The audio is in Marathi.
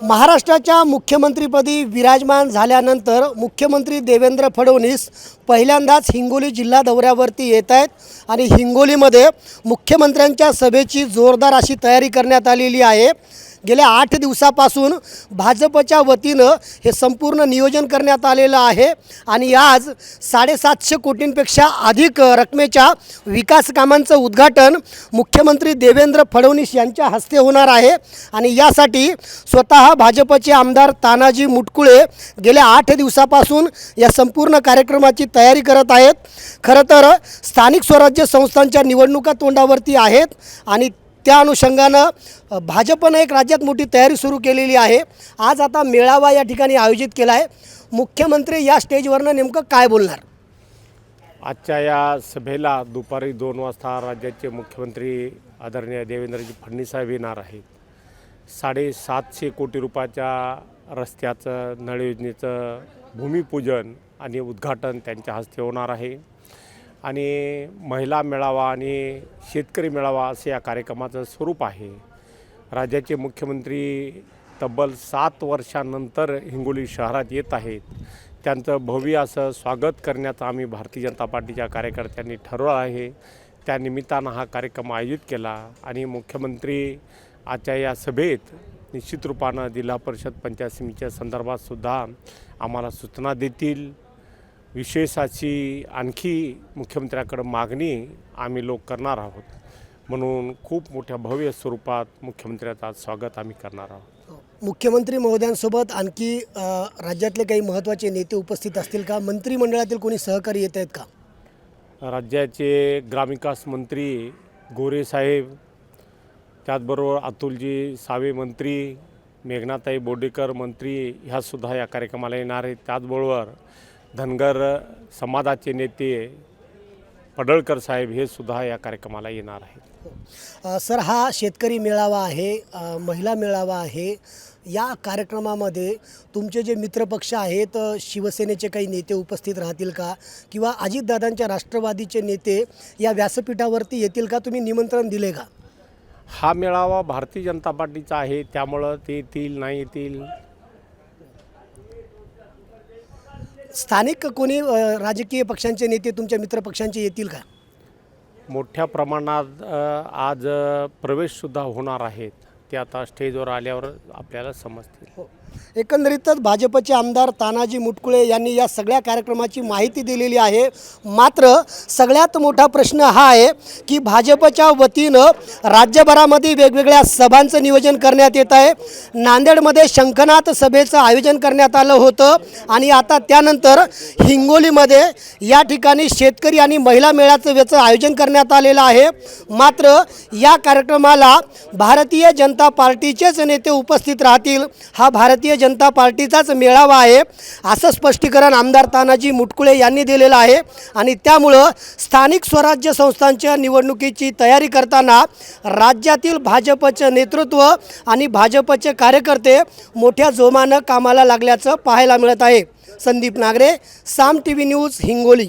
महाराष्ट्राच्या मुख्यमंत्रीपदी विराजमान झाल्यानंतर मुख्यमंत्री देवेंद्र फडणवीस पहिल्यांदाच हिंगोली जिल्हा दौऱ्यावरती येत आहेत आणि हिंगोलीमध्ये मुख्यमंत्र्यांच्या सभेची जोरदार अशी तयारी करण्यात आलेली आहे. गेल्या आठ दिवसापासून भाजपच्या वतीनं हे संपूर्ण नियोजन करण्यात आलेलं आहे. आणि आज साडेसातशे कोटींपेक्षा अधिक रकमेच्या विकास कामांचं उद्घाटन मुख्यमंत्री देवेंद्र फडणवीस यांच्या हस्ते होणार आहे. आणि यासाठी स्वतः भाजपचे आमदार तानाजी मुटकुळे गेल्या आठ दिवसापासून या संपूर्ण कार्यक्रमाची तयारी करत आहेत. खरं तर स्थानिक स्वराज्य संस्थांच्या निवडणुका तोंडावरती आहेत. आणि त्या अनुषंगानं भाजपनं एक राज्यात मोठी तयारी सुरू केलेली आहे. आज आता मेळावा या ठिकाणी आयोजित केला आहे. मुख्यमंत्री या स्टेजवरनं नेमकं काय बोलणार? आजच्या या सभेला दुपारी दोन वाजता राज्याचे मुख्यमंत्री आदरणीय देवेंद्रजी फडणवीस साहेब येणार आहेत. साडेसातशे कोटी रुपयाच्या रस्त्याचं नळ योजनेचं भूमिपूजन आणि उद्घाटन त्यांच्या हस्ते होणार आहे. आणि महिला मेळावा आणि शेतकरी मेळावा असे या कार्यक्रमाचं स्वरूप आहे. राज्याचे मुख्यमंत्री तब्बल सात वर्षानंतर हिंगोली शहरात येत आहेत. त्यांचं भव्य असं स्वागत करण्याचं आम्ही भारतीय जनता पार्टीच्या कार्यकर्त्यांनी ठरवलं आहे. त्या निमित्तानं हा कार्यक्रम आयोजित केला आणि मुख्यमंत्री आजच्या या सभेत निश्चित रूपानं जिल्हा परिषद पंचायत समितीच्या संदर्भातसुद्धा आम्हाला सूचना देतील. विशेष अशी आणखी मुख्यमंत्र्याकडं मागणी आम्ही लोक करणार आहोत. म्हणून खूप मोठ्या भव्य स्वरूपात मुख्यमंत्र्याचं आज स्वागत आम्ही करणार आहोत. मुख्यमंत्री महोदयांसोबत आणखी राज्यातले काही महत्त्वाचे नेते उपस्थित असतील का? मंत्रिमंडळातील कोणी सहकारी येत आहेत का? राज्याचे ग्रामविकास मंत्री गोरे साहेब त्याचबरोबर अतुलजी सावे मंत्री मेघनाताई बोडेकर मंत्री ह्यासुद्धा या कार्यक्रमाला येणार आहेत. त्याचबरोबर धनगर समाजाचे नेते पडळकर साहेब हे सुद्धा या कार्यक्रमाला येणार आहेत. सर हा शेतकरी मेळावा आहे महिला मेळावा आहे. या कार्यक्रमामध्ये तुमचे जे मित्रपक्ष आहेत शिवसेनेचे काही नेते उपस्थित राहतील का? किंवा अजितदादांच्या राष्ट्रवादीचे नेते या व्यासपीठावरती येतील का? तुम्ही निमंत्रण दिले का? हा मेळावा भारतीय जनता पार्टीचा आहे त्यामुळं ते येतील नाही येतील? स्थानिक कोणी राजकीय पक्षांचे नेते तुमच्या मित्रपक्षांचे येतील का? मोठ्या प्रमाणात आज प्रवेशसुद्धा होणार आहेत. ते आता स्टेजवर आल्यावर आपल्याला समजतील. हो. एकंदरीतच भाजपचे आमदार तानाजी मुटकुळे यांनी या सगळ्या कार्यक्रमाची माहिती दिलेली आहे. मात्र सगळ्यात मोठा प्रश्न हा आहे की भाजपच्या वतीनं राज्यभरामध्ये वेगवेगळ्या सभांचं नियोजन करण्यात येत आहे. नांदेडमध्ये शंखनाथ सभेचं आयोजन करण्यात आलं होतं आणि आता त्यानंतर हिंगोलीमध्ये या ठिकाणी शेतकरी आणि महिला मेळ्याचं याचं आयोजन करण्यात आलेलं आहे. मात्र या कार्यक्रमाला भारतीय जनता पार्टीचेच नेते उपस्थित राहतील. हा भारतीय जनता पार्टीचाच मेळावा आहे असं स्पष्टीकरण आमदार तानाजी मुटकुळे यांनी दिलेलं आहे. आणि त्यामुळं स्थानिक स्वराज्य संस्थांच्या निवडणुकीची तयारी करताना राज्यातील भाजपचं नेतृत्व आणि भाजपचे कार्यकर्ते मोठ्या जोमानं कामाला लागल्याचं पाहायला मिळत आहे. Sandeep Nagare Saam T V news Hingoli.